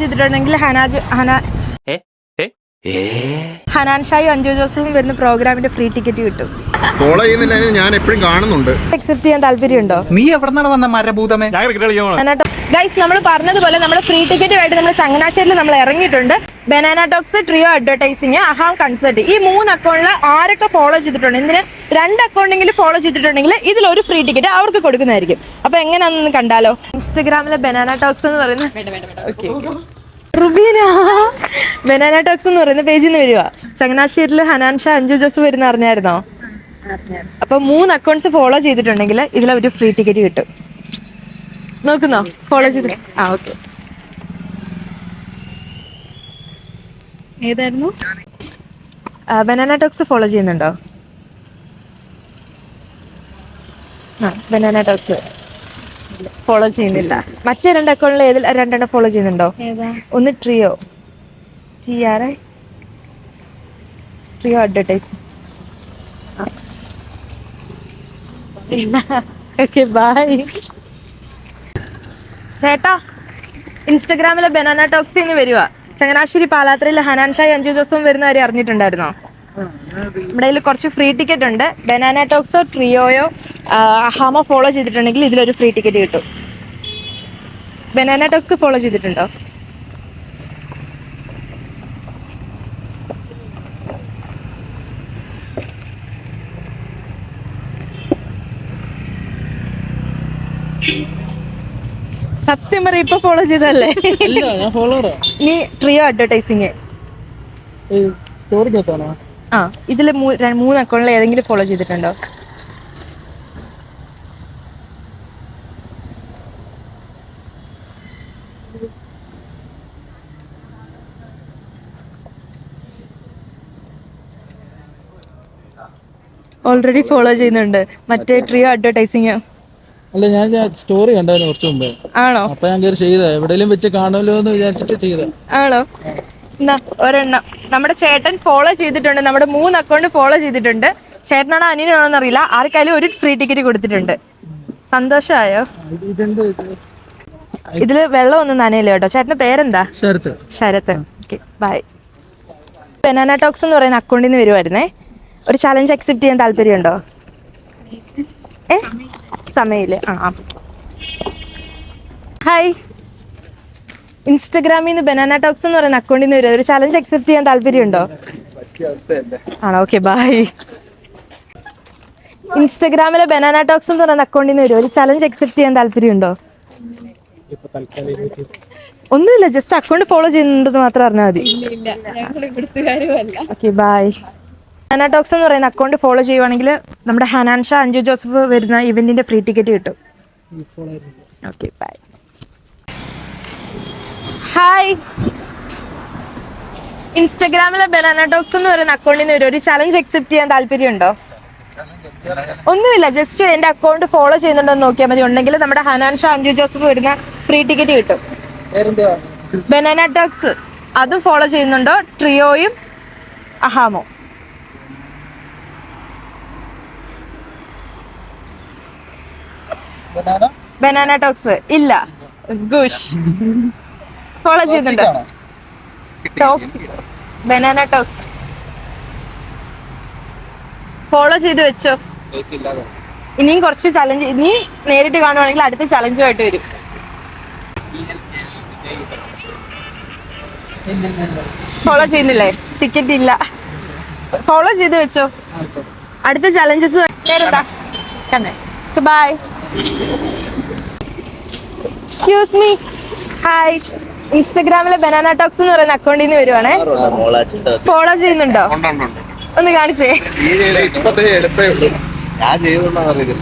ചെയ്തിട്ടുണ്ടെങ്കിൽ ഹനാജ് ഹന ഹനാൻ ഷായും അഞ്ജു ജോസഫും വരുന്ന പ്രോഗ്രാമിന്റെ ഫ്രീ ടിക്കറ്റ് കിട്ടും. ഫോളോ ചെയ്യുന്നില്ല ഞാൻ എപ്പോഴും കാണുന്നുണ്ട്. അക്സെപ്റ്റ് ചെയ്യാൻ താല്പര്യമുണ്ടോ? നീ എവിടെന്നാണ് വന്ന മരഭൂതമേ? ഗൈസ് നമ്മൾ പറഞ്ഞതുപോലെ നമ്മുടെ ഫ്രീ ടിക്കറ്റുമായിട്ട് നമ്മൾ ചങ്ങനാശ്ശേരിയിൽ നമ്മൾ ഇറങ്ങിയിട്ടുണ്ട്. Banana talks trio advertising Aham concert ഈ മൂന്ന് അക്കൗണ്ടിൽ ആരൊക്കെ ഫോളോ ചെയ്തിട്ടുണ്ട്? ഇതിന് രണ്ട് അക്കൗണ്ടെങ്കിലും ഫോളോ ചെയ്തിട്ടുണ്ടെങ്കിൽ ഇതിലൊരു ഫ്രീ ടിക്കറ്റ് അവർക്ക് കൊടുക്കുന്നതായിരിക്കും. അപ്പൊ എങ്ങനെയാണെന്ന് കണ്ടാലോ? ഇൻസ്റ്റഗ്രാമിലെ ബനാന ടോക്സ് എന്ന് പറയുന്ന ഓക്കെ റുബീന ബനാന ടോക്സ് എന്ന് പറയുന്ന പേജിൽ നിന്ന് വരുവാ. ചങ്ങനാശ്ശേരിയിൽ ഹനാൻ ഷാ അഞ്ചു ജസ് വരുന്ന അറിഞ്ഞായിരുന്നോ? അപ്പൊ മൂന്ന് അക്കൗണ്ട്സ് ഫോളോ ചെയ്തിട്ടുണ്ടെങ്കിൽ ഇതിൽ ഒരു ഫ്രീ ടിക്കറ്റ് കിട്ടും. നോക്കുന്നോ? ഫോളോ ചെയ്ത്. ആ ഓക്കെ ഏതായിരുന്നു? ബനാന ടോക്സ് ഫോളോ ചെയ്യുന്നുണ്ടോ? ആ ബനാന ടോക്സ് ഫോളോ ചെയ്യുന്നില്ല. മറ്റേ രണ്ട് അക്കൗണ്ടിൽ ഏതിൽ രണ്ടെണ്ണം ഫോളോ ചെയ്യുന്നുണ്ടോ? ഒന്ന് trio T R I trio advertise okay bye ചേട്ടാ ഇൻസ്റ്റഗ്രാമിലെ ബനാന ടോക്സിൽ നിന്ന് വരുക ചങ്ങനാശ്ശേരി പാലാത്രയിൽ ഹനാൻ ഷായി അഞ്ചു ദിവസം വരുന്ന കാര്യം അറിഞ്ഞിട്ടുണ്ടായിരുന്നോ? നമ്മുടെ കയ്യിൽ കുറച്ച് ഫ്രീ ടിക്കറ്റ് ഉണ്ട്. ബനാന ടോക്സോ ട്രിയോയോ അഹാമോ ഫോളോ ചെയ്തിട്ടുണ്ടെങ്കിൽ ഇതിലൊരു ഫ്രീ ടിക്കറ്റ് കിട്ടും. ബനാന ടോക്സ് ഫോളോ ചെയ്തിട്ടുണ്ടോ? സത്യം പറ ഇപ്പൊ ഫോളോ ചെയ്തല്ലേ നീ ട്രിയോ അഡ്വർടൈസിങ് ആ. ഇതിൽ മൂന്ന് അക്കൗണ്ടിൽ ഏതെങ്കിലും ഫോളോ ചെയ്തിട്ടുണ്ടോ? ഓൾറെഡി ഫോളോ ചെയ്യുന്നുണ്ട്. മറ്റേ ട്രിയോ അഡ്വർടൈസിങ് അല്ല ഞാൻ സ്റ്റോറി കണ്ടായിരുന്നു കുറച്ച് മുമ്പേ. ആണോ? അപ്പൊ ഞാൻ കയറി ചെയ്ത എവിടെയെങ്കിലും വെച്ച് കാണുമല്ലോ എന്ന് വിചാരിച്ചിട്ട് ചെയ്ത ആണോ? ഒരെണ്ണം. നമ്മുടെ ചേട്ടൻ ഫോളോ ചെയ്തിട്ടുണ്ട്. നമ്മുടെ മൂന്ന് അക്കൗണ്ട് ഫോളോ ചെയ്തിട്ടുണ്ട്. ചേട്ടനാണോ അനിയനാണോ എന്നറിയില്ല ആർക്കായാലും ഒരു ഫ്രീ ടിക്കറ്റ് കൊടുത്തിട്ടുണ്ട്. സന്തോഷമായോ ഇതിൽ വെള്ളം ഒന്നും നനയില്ല കേട്ടോ. ചേട്ടന്റെ പേരെന്താ? Sharath. Sharath. Okay bye banana talks എന്ന് പറയുന്ന അക്കൗണ്ടിൽ നിന്ന് വരുമായിരുന്നേ ഒരു ചലഞ്ച് അക്സെപ്റ്റ് ചെയ്യാൻ താല്പര്യമുണ്ടോ? ഏ? സമയമില്ല? ആ ഹായ് ഇൻസ്റ്റഗ്രാമിൽ നിന്ന് ബനാന ടോക്സ് എന്ന് പറയുന്ന അക്കൗണ്ടിൽ നിന്ന് വരും. ഒരു ചലഞ്ച് അക്സെപ്റ്റ് ചെയ്യാൻ താല്പര്യമുണ്ടോ? ആണോ ഓക്കെ ബൈ ഇൻസ്റ്റഗ്രാമിലെ ബനാന ടോക്സ് എന്ന് പറയുന്ന അക്കൗണ്ടിൽ നിന്ന് വരും. ഒരു ചലഞ്ച് അക്സെപ്റ്റ് ചെയ്യാൻ താല്പര്യമുണ്ടോ? ഒന്നുമില്ല ജസ്റ്റ് അക്കൗണ്ട് ഫോളോ ചെയ്യുന്നുണ്ടെന്ന് മാത്രം അറിഞ്ഞാൽ മതി. ഓക്കെ ബൈ ഹനാ ടോക്സ് എന്ന് പറയുന്ന അക്കൗണ്ട് ഫോളോ ചെയ്യുവാണെങ്കിൽ നമ്മുടെ ഹനാൻഷ അഞ്ജു ജോസഫ് വരുന്ന ഇവന്റിന്റെ ഫ്രീ ടിക്കറ്റ് കിട്ടും. Okay bye hi. ഇൻസ്റ്റഗ്രാമിലെ banana talks എന്ന് പറയുന്ന അക്കൗണ്ടിൽ നിന്ന് ഒരു ചലഞ്ച് അക്സെപ്റ്റ് ചെയ്യാൻ താല്പര്യമുണ്ടോ? ഒന്നുമില്ല ജസ്റ്റ് എന്റെ അക്കൗണ്ട് ഫോളോ ചെയ്യുന്നുണ്ടോ എന്ന് നോക്കിയാൽ മതി. ഉണ്ടെങ്കിൽ നമ്മുടെ ഹനാൻ ഷാ അഞ്ജു ജോസഫ് വരുന്ന ഫ്രീ ടിക്കറ്റ് കിട്ടും. ബനാന ടോക്സ് അതും ഫോളോ ചെയ്യുന്നുണ്ടോ? ട്രിയോയും അഹാമോ. ബനാന ടോക്സ് ഇല്ല. ഗുഷ്. ഫോളോ ചെയ്യുന്നുണ്ടോ. ടോക്സ് ബനാന ടോക്സ് ഫോളോ ചെയ്ത് വെച്ചോ. ഇനിയും കുറച്ച് ചലഞ്ച് ഇനി നേരിട്ട് കാണുവാണെങ്കിൽ അടുത്ത ചലഞ്ചുമായിട്ട് വരും. ഫോളോ ചെയ്യുന്നില്ലേ? ടിക്കറ്റ് ഇല്ല. ഫോളോ ചെയ്ത് വെച്ചോ. അടുത്ത ചലഞ്ചസ് നേരെന്താ തന്നെ. ബൈ എക്സ്ക്യൂസ് മീ ഹായ് ഇൻസ്റ്റഗ്രാമിലെ ബനാന ടോക്സ് എന്ന് പറയുന്ന അക്കൗണ്ടിൽ നിന്ന് വരുവാണേ. ഫോളോ ചെയ്യുന്നുണ്ടോ? ഒന്ന് കാണിച്ചേ.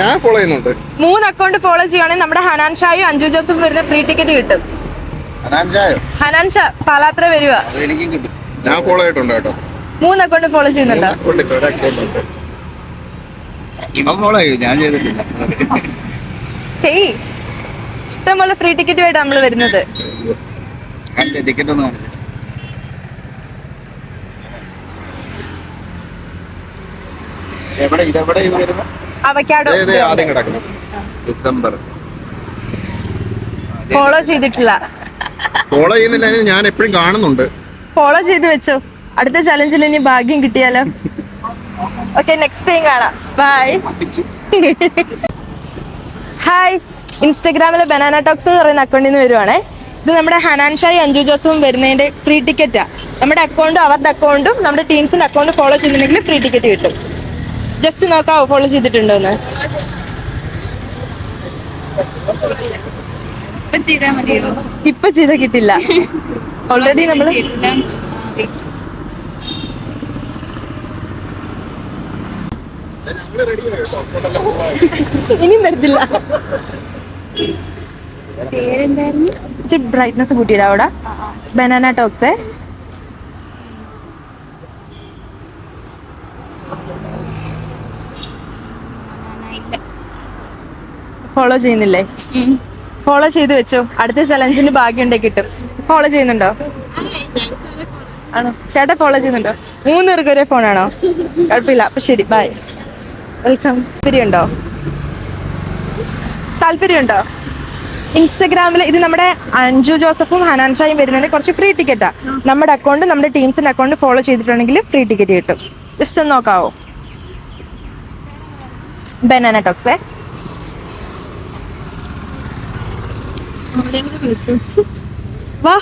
ഞാൻ ഫോളോ ചെയ്യുന്നുണ്ട്. മൂന്ന് അക്കൗണ്ട് ഫോളോ ചെയ്യുവാണെങ്കിൽ നമ്മുടെ ഹനാൻ ഷായും അഞ്ജു ജോസഫ് വരുന്ന ഫ്രീ ടിക്കറ്റ് കിട്ടും. ഹനാൻ ഷാ പാലാത്ര അത് എനിക്കും കിട്ടും. ഞാൻ ഫോളോ ചെയ്തിട്ടുണ്ട് കേട്ടോ. മൂന്ന് അക്കൗണ്ട് ഫോളോ ചെയ്യുന്നുണ്ടോ? ഫോളോ ചെയ്യും ഞാൻ ചെയ്തിട്ടില്ല. ചെയ്. ഇഷ്ടംപോലെ ഫ്രീ ടിക്കറ്റ് ആയിട്ട് നമ്മൾ വരുന്നത്. കാണിച്ച ടിക്കറ്റ് ഒന്ന് കാണിച്ചു എവിടെ ഇതെവിടെ ഇത് വരുന്നത് ആദ്യം കിടക്കുന്നത് ഡിസംബർ. ഫോളോ ചെയ്തിട്ടില്ല. ഫോളോ ചെയ്യുന്നില്ല ഞാൻ എപ്പോഴും കാണുന്നുണ്ട്. ഫോളോ ചെയ്ത് വെച്ചോ. അടുത്ത ചലഞ്ചിൽ ഇനി ഭാഗ്യം കിട്ടിയാലോ. ഓക്കെ നെക്സ്റ്റ് ടൈം കാണാം. ബൈ ഹായ് ഇൻസ്റ്റഗ്രാമിലെ ബനാന ടോക്സ് എന്ന് പറയുന്ന അക്കൗണ്ടിൽ നിന്ന് വരുവാണേ. ഇത് നമ്മുടെ ഹനാൻഷായി അഞ്ജു ജോസഫും വരുന്നതിന്റെ ഫ്രീ ടിക്കറ്റാ നമ്മുടെ അക്കൗണ്ടും അവരുടെ അക്കൗണ്ടും നമ്മുടെ ടീംസിന്റെ അക്കൗണ്ട് ഫോളോ ചെയ്തിട്ടുണ്ടെങ്കിൽ ഫ്രീ ടിക്കറ്റ് കിട്ടും. ജസ്റ്റ് നോക്കാവോ ഫോളോ ചെയ്തിട്ടുണ്ടോ എന്ന് ഇപ്പൊ ചെയ്ത കിട്ടില്ല. ഓൾറെഡി വെച്ച്. ഇനിയും തരത്തില്ല ഇച്ചിരി ബ്രൈറ്റ്നസ് കൂട്ടിയിടാ അവിടെ? ബനാന ടോക്സ് ഫോളോ ചെയ്യുന്നില്ലേ? ഫോളോ ചെയ്ത് വെച്ചു. അടുത്ത ചലഞ്ചിന് ഭാഗ്യമുണ്ടെങ്കിൽ കിട്ടും. ഫോളോ ചെയ്യുന്നുണ്ടോ? ആണോ? ചേട്ടാ ഫോളോ ചെയ്യുന്നുണ്ടോ? മൂന്ന് പേർക്ക് ഒരേ ഫോണാണോ കുഴപ്പമില്ല. അപ്പൊ ശരി ബൈ വെൽക്കം താല്പര്യമുണ്ടോ? താല്പര്യമുണ്ടോ? ഇൻസ്റ്റഗ്രാമിൽ ഇത് നമ്മുടെ അഞ്ജു ജോസഫും ഹനാൻ ഷായും വരുന്നതിന് കുറച്ച് ഫ്രീ ടിക്കറ്റാ നമ്മുടെ അക്കൗണ്ട് നമ്മുടെ ടീംസിന്റെ അക്കൗണ്ട് ഫോളോ ചെയ്തിട്ടുണ്ടെങ്കിൽ ഫ്രീ ടിക്കറ്റ് കിട്ടും. ജസ്റ്റ് ഒന്ന് നോക്കാവോ? ബനാന ടോക്സ് കൂടെ വാ.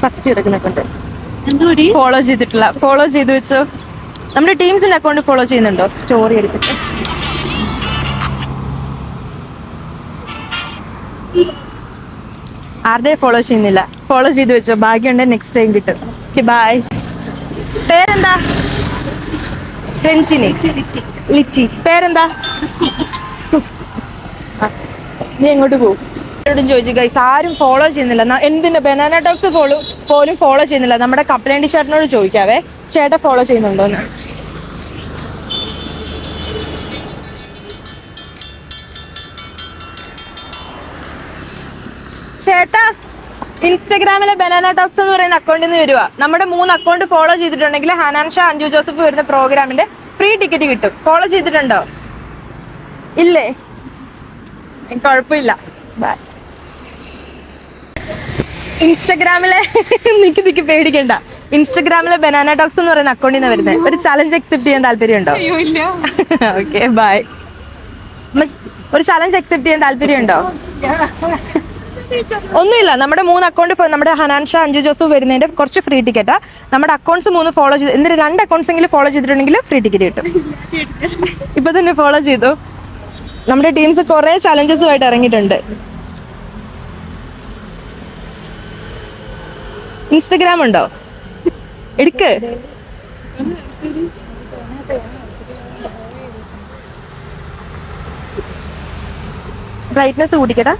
ഫസ്റ്റ് എടുക്കുന്നുണ്ട് എന്തുകൂടി ഫോളോ ചെയ്തിട്ടില്ല. ഫോളോ ചെയ്ത് വെച്ചോ. നമ്മുടെ ടീംസിന്റെ അക്കൗണ്ട് ഫോളോ ചെയ്യുന്നുണ്ടോ? സ്റ്റോറി എടുത്തിട്ട്. ആരുടെ ഫോളോ ചെയ്യുന്നില്ല? ഫോളോ ചെയ്ത് വെച്ചോ. ഭാഗ്യമുണ്ടെങ്കിൽ നെക്സ്റ്റ് ടൈം കിട്ടും. ഓക്കെ ബൈ പേരെന്താ? രഞ്ജിനി. ലിറ്റി. പേരെന്താ? നീ എങ്ങോട്ട് പോകും ും? ചോദിച്ചു ഗൈസ് ആരും ഫോളോ ചെയ്യുന്നില്ല. എന്തിന്? ബനാന ടോക്സ് ഫോളോ പോലും ഫോളോ ചെയ്യുന്നില്ല. നമ്മുടെ കപ്പലേണ്ടി ചേട്ടനോട് ചോദിക്കാവേ. ചേട്ടൻ ഫോളോ ചെയ്യുന്നുണ്ടോന്ന്. ചേട്ടാ ഇൻസ്റ്റാഗ്രാമിലെ ബനാന ടോക്സ് എന്ന് പറയുന്ന അക്കൗണ്ടിൽ നിന്ന് വരുവാ. നമ്മുടെ മൂന്ന് അക്കൗണ്ട് ഫോളോ ചെയ്തിട്ടുണ്ടെങ്കിൽ ഹനാൻഷ അഞ്ജു ജോസഫ് വരുന്ന പ്രോഗ്രാമിന്റെ ഫ്രീ ടിക്കറ്റ് കിട്ടും. ഫോളോ ചെയ്തിട്ടുണ്ടോ? ഇല്ലേ? കുഴപ്പമില്ല. ബൈ ഇൻസ്റ്റഗ്രാമിലെ നിക്ക് നിക്ക് പേടിക്കണ്ട. ഇൻസ്റ്റഗ്രാമിലെ ബനാന ടോക്സ് എന്ന് പറയുന്ന അക്കൗണ്ടിൽ നിന്ന് വരുന്നത് ഒരു ചലഞ്ച് അക്സെപ്റ്റ് ചെയ്യാൻ താല്പര്യമുണ്ടോ ഓക്കെ ബൈ ഒരു ചലഞ്ച് അക്സെപ്റ്റ് ചെയ്യാൻ താല്പര്യമുണ്ടോ ഒന്നുമില്ല. നമ്മുടെ മൂന്ന് അക്കൗണ്ട് നമ്മുടെ ഹനാൻഷ അഞ്ജു ജോസഫ് വരുന്നതിന്റെ കുറച്ച് ഫ്രീ ടിക്കറ്റ് നമ്മുടെ അക്കൗണ്ട്സ് മൂന്ന് ഫോളോ ചെയ്ത് എന്നിട്ട് രണ്ട് അക്കൗണ്ട്സ് എങ്കിലും ഫോളോ ചെയ്തിട്ടുണ്ടെങ്കിൽ ഫ്രീ ടിക്കറ്റ് കിട്ടും. ഇപ്പൊ തന്നെ ഫോളോ ചെയ്തു. നമ്മുടെ ടീംസ് കുറെ ചലഞ്ചസുമായിട്ട് ഇറങ്ങിയിട്ടുണ്ട്. ഇൻസ്റ്റഗ്രാം ഉണ്ടോ? എടുക്ക്. ബ്രൈറ്റ്നെസ് കൂട്ടിക്കടാ.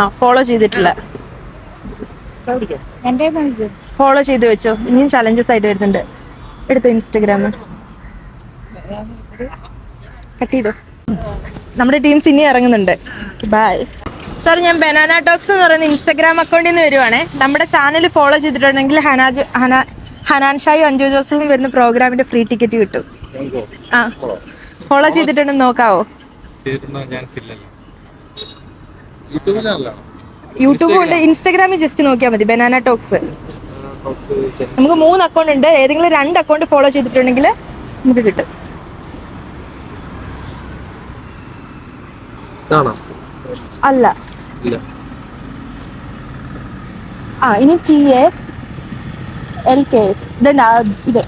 ആ ഫോളോ ചെയ്തിട്ടില്ല. ഫോളോ ചെയ്ത് വെച്ചോ. ഇനിയും ചലഞ്ചസ് ആയിട്ട് വരുന്നുണ്ട്. എടുത്തു ഇൻസ്റ്റഗ്രാം കട്ട് ചെയ്തോ. നമ്മുടെ ടീംസ് ഇനി ഇറങ്ങുന്നുണ്ട്. ബൈ സാർ ഞാൻ ബനാന ടോക്സ് എന്ന് പറയുന്ന ഇൻസ്റ്റാഗ്രാം അക്കൗണ്ടിൽ നിന്ന് വരുവാണേ. നമ്മുടെ ചാനൽ ഫോളോ ചെയ്തിട്ടുണ്ടെങ്കിൽ ഹനാജ് ഹന ഹനാൻ ഷായും അഞ്ജു ജോസഫും വരുന്ന പ്രോഗ്രാമിന്റെ ഫ്രീ ടിക്കറ്റ് കിട്ടും. ആ. ഫോളോ ചെയ്തിട്ടുണ്ടെന്ന് നോക്കാവോ? യൂട്യൂബ് ഉണ്ട് ഇൻസ്റ്റാഗ്രാമിൽ ജസ്റ്റ് നോക്കിയാൽ മതി ബനാന ടോക്സ്. നമുക്ക് മൂന്ന് അക്കൗണ്ട് ഉണ്ട് ഏതെങ്കിലും രണ്ട് അക്കൗണ്ട് ഫോളോ ചെയ്തിട്ടുണ്ടെങ്കിൽ നമുക്ക് കിട്ടും. അല്ല. ആ ഇനി T A L K S ഇത് ഇത്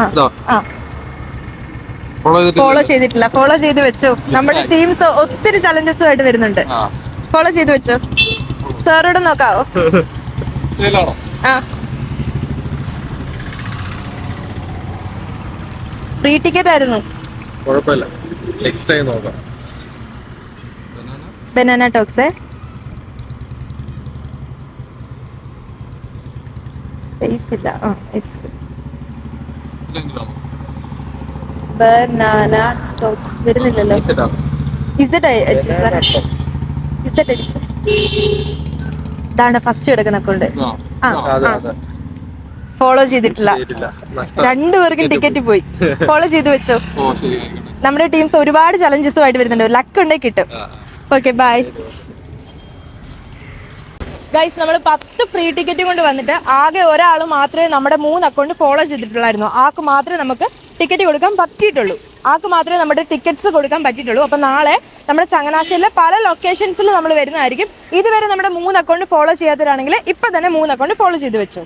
ആ ഫോളോ ചെയ്തിട്ട് ഫോളോ ചെയ്തിട്ടില്ല. ഫോളോ ചെയ്ത് വെച്ചു. നമ്മുടെ ടീംസ് ഒത്തിരി ചലഞ്ചസുമായിട്ട് വരുന്നുണ്ട്. ഫോളോ ചെയ്ത് വെച്ചോ. സാറോട് നോക്കാവോ? ആ. ഫ്രീ ടിക്കറ്റ് ആയിരുന്നു. കുഴപ്പമില്ല. നെക്സ്റ്റ് ടൈം നോക്കാം. ബനാന ടോക്സ് സ്പേസ് ഇല്ല. ആ ബനാന ടോക്സ് വരുന്നില്ലല്ലോ. ഇസഡ് അടിച്ചു സാർ ഇസഡ് അടിച്ച്. ഇതാണ് ഫസ്റ്റ് കിടക്കുന്ന അക്കൗണ്ട് ആ ഫോളോ ചെയ്തിട്ടില്ല. രണ്ടുപേർക്കും ടിക്കറ്റ് പോയി. ഫോളോ ചെയ്ത് വെച്ചോ? നമ്മുടെ ടീംസ് ഒരുപാട് ചലഞ്ചസുമായിട്ട് വരുന്നുണ്ട്. ലക്ക് ഉണ്ടെങ്കിൽ കിട്ടും. ഓക്കെ. ബൈ ഗൈസ് നമ്മൾ പത്ത് ഫ്രീ ടിക്കറ്റ് കൊണ്ട് വന്നിട്ട് ആകെ ഒരാൾ മാത്രമേ നമ്മുടെ മൂന്ന് അക്കൗണ്ട് ഫോളോ ചെയ്തിട്ടുള്ളായിരുന്നു. ആൾക്ക് മാത്രമേ നമുക്ക് ടിക്കറ്റ് കൊടുക്കാൻ പറ്റിയിട്ടുള്ളൂ. ആൾക്ക് മാത്രമേ നമ്മുടെ ടിക്കറ്റ്സ് കൊടുക്കാൻ പറ്റിയിട്ടുള്ളൂ. അപ്പോൾ നാളെ നമ്മുടെ ചങ്ങനാശ്ശേരിയിലെ പല ലൊക്കേഷൻസിൽ നമ്മൾ വരുന്നതായിരിക്കും. ഇതുവരെ നമ്മുടെ മൂന്ന് അക്കൗണ്ട് ഫോളോ ചെയ്യാത്തവരാണെങ്കിൽ ഇപ്പം തന്നെ മൂന്ന് അക്കൗണ്ട് ഫോളോ ചെയ്ത് വെച്ചു.